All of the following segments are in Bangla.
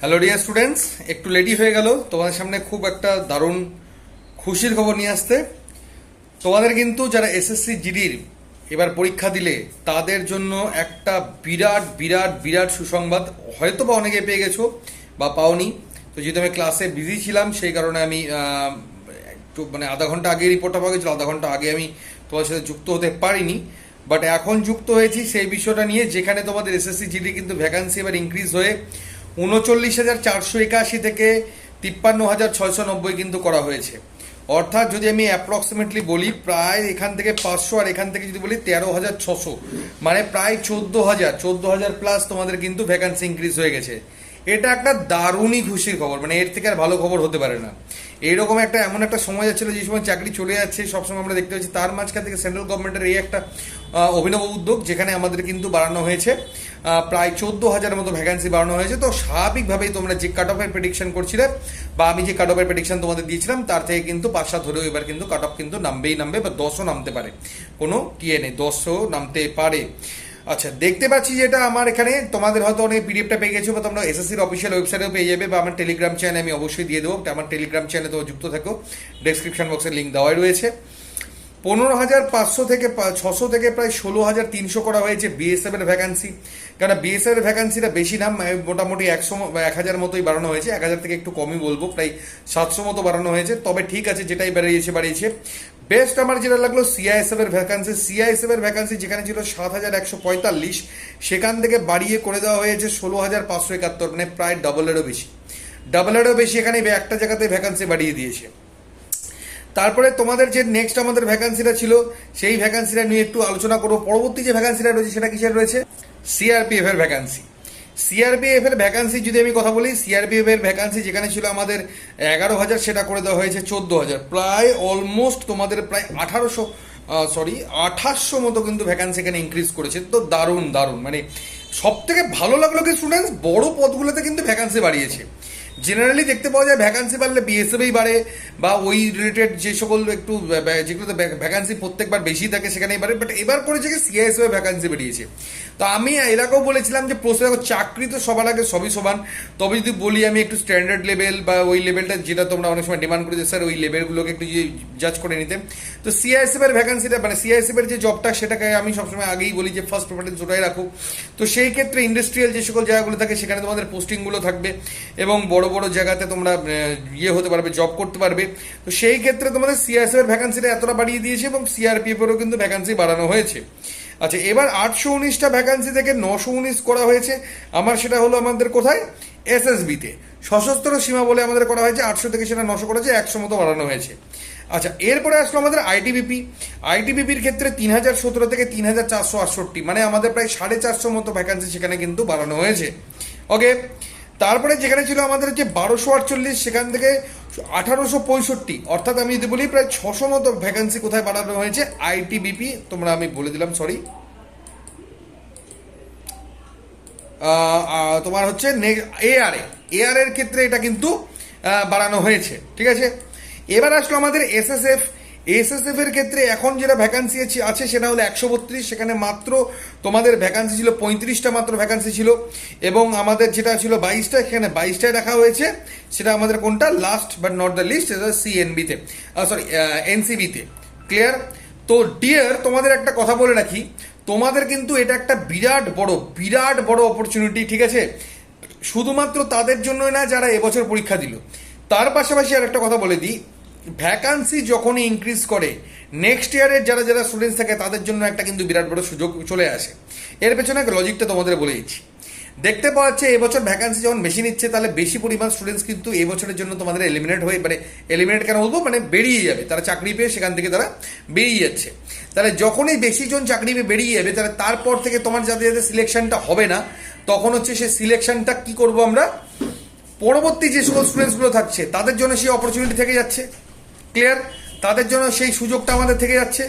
হ্যালো ডিয়ার স্টুডেন্টস একটু লেডি হয়ে গেল। তোমাদের সামনে খুব একটা দারুণ খুশির খবর নিয়ে আসতে। তোমাদের কিন্তু যারা এসএসসি জিডির এবার পরীক্ষা দিলে, তাদের জন্য একটা বিরাট বিরাট বিরাট সুসংবাদ হয়তো বা অনেকে পেয়ে গেছো বা পাওনি। তো যেহেতু আমি ক্লাসে বিজি ছিলাম, সেই কারণে আমি একটু মানে আধা ঘণ্টা আগে রিপোর্টটা পাওয়া গেছিল, আধা ঘণ্টা আগে আমি তোমার সাথে যুক্ত হতে পারিনি। বাট এখন যুক্ত হয়েছি সেই বিষয়টা নিয়ে, যেখানে তোমাদের এসএসসি জিডি কিন্তু ভ্যাকান্সি এবার ইনক্রিজ হয়ে উনচল্লিশ হাজার চারশো একাশি থেকে তিপ্পান্ন হাজার ছয়শো নব্বই কিন্তু করা হয়েছে। অর্থাৎ যদি আমি অ্যাপ্রক্সিমেটলি বলি, প্রায় এখান থেকে পাঁচশো আর এখান থেকে যদি বলি, তেরো হাজার ছশো। মানে প্রায় চোদ্দ হাজার চোদ্দ হাজার প্লাস তোমাদের কিন্তু ভ্যাকান্সি ইনক্রিজ হয়ে গেছে। এটা একটা দারুণই খুশির খবর মানে এর থেকে আর ভালো খবর হতে পারে না। এইরকম একটা, এমন একটা সময় যাচ্ছিল যে সময় চাকরি চলে যাচ্ছে, সবসময় আমরা দেখতে পাচ্ছি। তার মাঝখান থেকে সেন্ট্রাল গভর্নমেন্টের এই একটা অভিনব উদ্যোগ যেখানে আমাদের কিন্তু বাড়ানো হয়েছে। প্রায় চোদ্দ হাজার মতো ভ্যাকান্সি বাড়ানো হয়েছে। তো স্বাভাবিকভাবেই তোমরা যে কাট অফের প্রেডিকশন করছিলে, বা আমি যে কাট অফের প্রেডিকশন তোমাদের দিয়েছিলাম, তার থেকে কিন্তু পাঁচ সাত ধরেও এবার কিন্তু কাট অফ কিন্তু নামবেই নামবে, বা দশও নামতে পারে। কোনো টিএ নেই, দশও নামতে পারে। আচ্ছা দেখতে পাচ্ছি যেটা আমার এখানে, তোমাদের হয়তো অনেক পিডিএফটা পেয়ে গেছো বা তোমরা এসএসসির অফিসিয়াল ওয়েবসাইটেও পেয়ে যাবে বা আমার টেলিগ্রাম চ্যানেল আমি অবশ্যই দিয়ে দেবো। আমার টেলিগ্রাম চ্যানেলে তো যুক্ত থাকো। ডেসক্রিপশন বক্সে লিঙ্ক দেওয়াই রয়েছে। পনেরো হাজার পাঁচশো থেকে ছশো থেকে প্রায় ষোলো হাজার তিনশো করা হয়েছে বিএসএফ এর ভ্যাকান্সি কারণ বিএসএফ এর ভ্যাকান্সিটা বেশি নাম মোটামুটি একশো এক হাজার মতোই বাড়ানো হয়েছে। এক হাজার থেকে একটু কমই বলব, প্রায় সাতশো মতো বাড়ানো হয়েছে। তবে ঠিক আছে, যেটাই বাড়িয়েছে বাড়িয়েছে। বেস্ট আমার যেটা লাগল সিআইএসএফ এর ভ্যাকান্সি সিআইএসএফ এর ভ্যাকান্সি যেখানে ছিল সাত হাজার একশো পঁয়তাল্লিশ, সেখান থেকে বাড়িয়ে করে দেওয়া হয়েছে ষোলো হাজার পাঁচশো একাত্তর মানে প্রায় ডবলেরও বেশি। ডবলেরও বেশি এখানে একটা জায়গাতে ভ্যাকান্সি বাড়িয়ে দিয়েছে। তারপরে তোমাদের যে নেক্সট আমাদের ভ্যাকান্সিটা ছিল, সেই ভ্যাকান্সিটা নিয়ে একটু আলোচনা করব। পরবর্তী যে ভ্যাকান্সিটা রয়েছে, সেটা কিসের রয়েছে? সিআরপিএফ এর ভ্যাকান্সি সিআরপিএফ এর ভ্যাকান্সি যদি আমি কথা বলি সিআরপিএফ এর ভ্যাকান্সি যেখানে ছিল আমাদের এগারো হাজার, সেটা করে দেওয়া হয়েছে চোদ্দ হাজার। প্রায় অলমোস্ট তোমাদের প্রায় আঠারোশো সরি আঠাশশো মতো কিন্তু ভ্যাকান্সি এখানে ইনক্রিজ করেছে। তো দারুণ দারুণ। মানে সব থেকে ভালো লাগল কি স্টুডেন্টস বড় পদগুলোতে কিন্তু ভ্যাকান্সি বাড়িয়েছে। জেনারেলি দেখতে পাওয়া যায় ভ্যাকান্সি বাড়লে বিএসএফই বাড়ে, বা ওই রিলেটেড যে সকল একটু যেগুলোতে ভ্যাকান্সি প্রত্যেকবার বেশি থাকে সেখানেই বাড়ে বাট এবার করেছে কি সিআইএসএফ ভ্যাকান্সি বেরিয়েছে। তো আমি এলাকাও বলেছিলাম যে প্রশ্ন চাকরি তো সবার আগে সবই সমান, তবে যদি বলি আমি একটু স্ট্যান্ডার্ড লেভেল বা ওই লেভেলটা যেটা তোমরা অনেক সময় ডিমান্ড করে স্যার ওই লেভেলগুলোকে একটু জাজ করে নিতে। তো সিআইএসএফ এর ভ্যাকান্সিটা মানে সিআইএসএফ এর যে জবটা সেটাকে আমি সবসময় আগেই বলি যে ফার্স্ট প্রেফারেন্স ওটাই রাখো। তো সেই ক্ষেত্রে ইন্ডাস্ট্রিয়াল যে সকল জায়গাগুলো থাকে, সেখানে তোমাদের পোস্টিংগুলো থাকবে, এবং বড় বড় জায়গাতে তোমরা ইয়ে হতে পারবে জব করতে পারবে। তো সেই ক্ষেত্রে তোমাদের সিআইএসএফ এর ভ্যাকান্সিটা এতটা বাড়িয়ে দিয়েছে এবং সিআরপিএফ এরও কিন্তু ভ্যাকান্সি বাড়ানো হয়েছে। আচ্ছা এবার আটশো উনিশটা ভ্যাকান্সি থেকে নশো উনিশ করা হয়েছে। আমার সেটা হলো আমাদের কোথায়? এসএসবিতে সশস্ত্র সীমা বলে আমাদের করা হয়েছে, আটশো থেকে সেটা নশো করেছে, একশো মতো বাড়ানো হয়েছে। আচ্ছা এরপরে আসলো আমাদের আইটিবিপি আইটিবিপির ক্ষেত্রে তিন হাজার সতেরো থেকে তিন হাজার চারশো আটষট্টি মানে আমাদের প্রায় সাড়ে চারশো মতো ভ্যাকান্সি সেখানে কিন্তু বাড়ানো হয়েছে। ওকে তারপরে যেখানে ছিল আমাদের যে বারোশো আটচল্লিশ, সেখান থেকে আঠারোশো পঁয়ষট্টি। অর্থাৎ আমি যদি বলি প্রায় ছশো মতো ভ্যাকান্সি কোথায় বাড়ানো হয়েছে? আইটিবিপি তোমরা আমি বলে দিলাম সরি তোমার হচ্ছে এআরএ এআর এর ক্ষেত্রে এটা কিন্তু বাড়ানো হয়েছে, ঠিক আছে? এবার আসলো আমাদের এসএসএফ এসএসএফ এর ক্ষেত্রে এখন যেটা ভ্যাকান্সি আছে সেটা হলো একশো বত্রিশ, সেখানে মাত্র তোমাদের ভ্যাকান্সি ছিল পঁয়ত্রিশটা মাত্র ভ্যাকান্সি ছিল। এবং আমাদের যেটা ছিল বাইশটা, সেখানে বাইশটায় রাখা হয়েছে। সেটা আমাদের কোনটা? Last but not the least সেটা সিএনবিতে সরি এনসিবিতে ক্লিয়ার তো। ডিয়ার তোমাদের একটা কথা বলে রাখি। তোমাদের কিন্তু এটা একটা বিরাট বড় বিরাট বড় অপরচুনিটি ঠিক আছে? শুধুমাত্র তাদের জন্যই না, যারা এবছর পরীক্ষা দিল। তার পাশাপাশি আর একটা কথা বলে দিই। ভ্যাকান্সি যখনই ইনক্রিজ করে নেক্সট ইয়ারের যারা যারা স্টুডেন্টস থাকে, তাদের জন্য একটা কিন্তু বিরাট বড় সুযোগ চলে আসে। এর পেছনে লজিকটা তোমাদের বলে দিচ্ছি। দেখতে পাওয়া যাচ্ছে এবছর ভ্যাকান্সি যখন বেশি নিচ্ছে, তাহলে বেশি পরিমাণ স্টুডেন্টস কিন্তু এই বছরের জন্য তোমাদের এলিমিনেট হয়ে মানে এলিমিনেট কেন বলব? মানে বেরিয়ে যাবে। তারা চাকরি পেয়ে সেখান থেকে তারা বেরিয়ে যাচ্ছে। তাহলে যখনই বেশি জন চাকরি পেয়ে বেরিয়ে যাবে, তাহলে তারপর থেকে তোমার যাতে যাতে সিলেকশনটা হবে না, তখন হচ্ছে সেই সিলেকশনটা কি করব আমরা? পরবর্তী যে সকল স্টুডেন্টসগুলো থাকছে, তাদের জন্য সেই অপরচুনিটি থেকে যাচ্ছে। ক্লিয়ার তাদের জন্য সেই সুযোগটা আমাদের থেকে যাচ্ছে।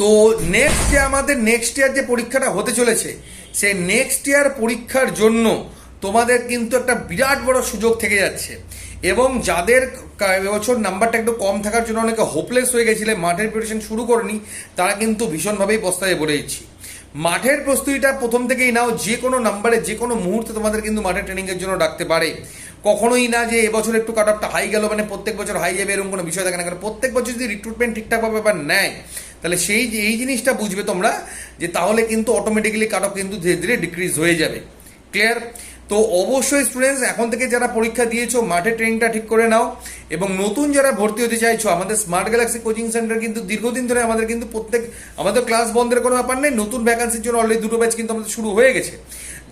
তো নেক্সট যে আমাদের নেক্সট ইয়ার যে পরীক্ষাটা হতে চলেছে, সেই নেক্সট ইয়ার পরীক্ষার জন্য তোমাদের কিন্তু একটা বিরাট বড় সুযোগ থেকে যাচ্ছে। এবং যাদের এবছর নাম্বারটা একটু কম থাকার জন্য অনেকে হোপলেস হয়ে গেছিলে, মাঠের প্রিপারেশন শুরু করেনি, তারা কিন্তু ভীষণভাবেই পস্তায় বলে দিচ্ছি মাঠের প্রস্তুতিটা প্রথম থেকেই নাও, যে কোনো নাম্বারে যে কোনো মুহূর্তে তোমাদের কিন্তু মাঠের ট্রেনিংয়ের জন্য ডাকতে পারে। কখনোই না যে এবছর একটু কাট অফটা হাই গেল মানে প্রত্যেক বছর হাই যাবে এরকম কোনো বিষয় থাকে না। কারণ প্রত্যেক বছর যদি রিক্রুটমেন্ট ঠিকঠাকভাবে ব্যাপার নেয়, তাহলে সেই যে, এই জিনিসটা বুঝবে তোমরা যে তাহলে কিন্তু অটোমেটিক্যালি কাট অফ কিন্তু ধীরে ধীরে ডিক্রিজ হয়ে যাবে। ক্লিয়ার তো অবশ্যই স্টুডেন্টস এখন থেকে যারা পরীক্ষা দিয়েছ, মাঠে ট্রেনিংটা ঠিক করে নাও এবং নতুন যারা ভর্তি হতে চাইছো, আমাদের স্মার্ট গ্যালাক্সি কোচিং সেন্টার কিন্তু দীর্ঘদিন ধরে আমাদের কিন্তু প্রত্যেক, আমাদের ক্লাস বন্ধের কোনো ব্যাপার নেই, নতুন ভ্যাকান্সির জন্য অলরেডি দুটো ব্যাচ কিন্তু আমাদের শুরু হয়ে গেছে।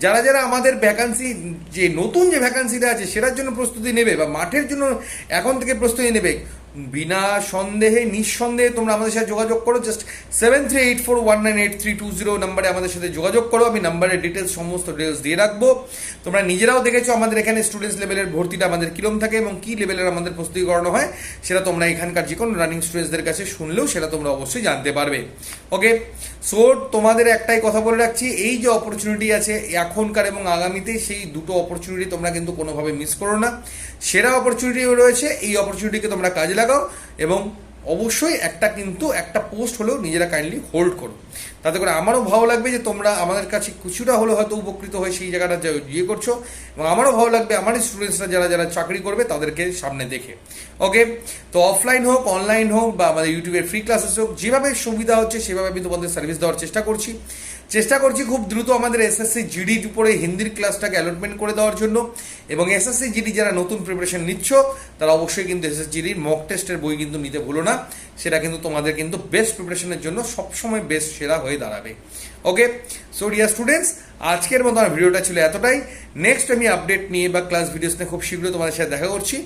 যারা যারা আমাদের ভ্যাকান্সি যে নতুন যে ভ্যাকান্সিটা আছে, সেটার জন্য প্রস্তুতি নেবে বা মাঠের জন্য এখন থেকে প্রস্তুতি নেবে বিনা সন্দেহে, নিঃসন্দেহে তোমরা আমাদের সাথে যোগাযোগ করো। Just seven three eight four one nine eight three two zero নাম্বারে আমাদের সাথে যোগাযোগ করো। আমি নাম্বারের ডিটেলস সমস্ত ডিটেলস দিয়ে রাখব। তোমরা নিজেরাও দেখেছ আমাদের এখানে স্টুডেন্টস লেভেলের ভর্তিটা আমাদের কিরম থাকে এবং কী লেভেলের আমাদের প্রস্তুতি করানো হয়, সেটা তোমরা এখানকার যে কোনো রানিং স্টুডেন্টসদের কাছে শুনলেও সেটা তোমরা অবশ্যই জানতে পারবে। ওকে সো তোমাদের একটাই কথা বলে রাখছি, এই যে অপরচুনিটি আছে এখনকার এবং আগামীতে, সেই দুটো অপরচুনিটি তোমরা কিন্তু কোনোভাবে মিস করো না। সেরা অপরচুনিটিও রয়েছে, এই অপরচুনিটিকে তোমরা কাজে লাগাও এবং অবশ্যই একটা কিন্তু একটা পোস্ট হলেও নিজেরা কাইন্ডলি হোল্ড করো। তাতে করে আমারও ভালো লাগবে যে তোমরা আমাদের কাছে কিছুটা হলেও হয়তো উপকৃত হয়ে সেই জায়গাটা ইয়ে করছ এবং আমারও ভালো লাগবে আমার স্টুডেন্টসরা যারা যারা চাকরি করবে তাদেরকে সামনে দেখে। ওকে তো অফলাইন হোক অনলাইন হোক বা আমাদের ইউটিউবের ফ্রি ক্লাসেস হোক, যেভাবে সুবিধা হচ্ছে সেভাবে আমি তোমাদের সার্ভিস দেওয়ার চেষ্টা করছি। চেষ্টা করছি খুব দ্রুত আমাদের এসএসসি জিডির উপরে হিন্দির ক্লাসটাকে অ্যালটমেন্ট করে দেওয়ার জন্য। এবং এসএসসি জিডি যারা নতুন প্রিপারেশন নিচ্ছ, তারা অবশ্যই কিন্তু এসএসসি জিডির মক টেস্টের বই কিন্তু নিতে ভুলো না। সেটা কিন্তু তোমাদের কিন্তু বেস্ট প্রিপারেশনের জন্য সবসময় বেস্ট সেরা হয়ে দাঁড়াবে। ওকে সো ডিয়ার স্টুডেন্টস আজকের মতো আমার ভিডিওটা ছিল এতটাই। নেক্সট আমি আপডেট নিয়ে বা ক্লাস ভিডিওস নিয়ে খুব শীঘ্রই তোমাদের সাথে দেখা করছি।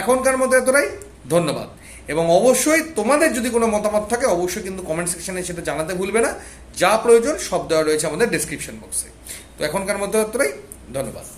এখনকার মতো এতটাই। ধন্যবাদ। এবং অবশ্যই তোমাদের যদি কোনো মতামত থাকে, অবশ্যই কিন্তু কমেন্ট সেকশনে সেটা জানাতে ভুলবে না। যা প্রয়োজন সব দেওয়া রয়েছে আমাদের ডিসক্রিপশন বক্সে তো এখনকার মতো ধন্যবাদ।